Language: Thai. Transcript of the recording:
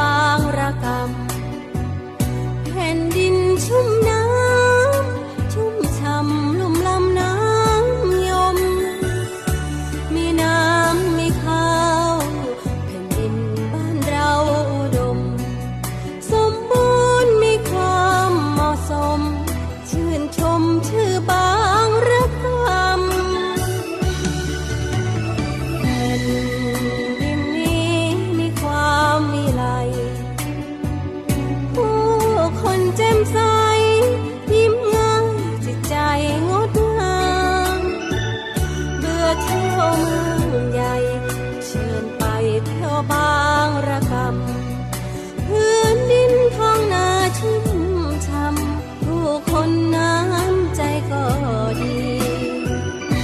บางระกำแผ่นดินชุ่มน้ำชุ่มช่ำลุ่มลำน้ำยม มีน้ำมีข้าวแผ่นดินบ้านเราอุดม สมบูรณ์มีความเหมาะสม ชื่นชมชื่อบางระกำแผ่น ยวเมืองใหญ่ เชิญไปเที่ยวบางระกา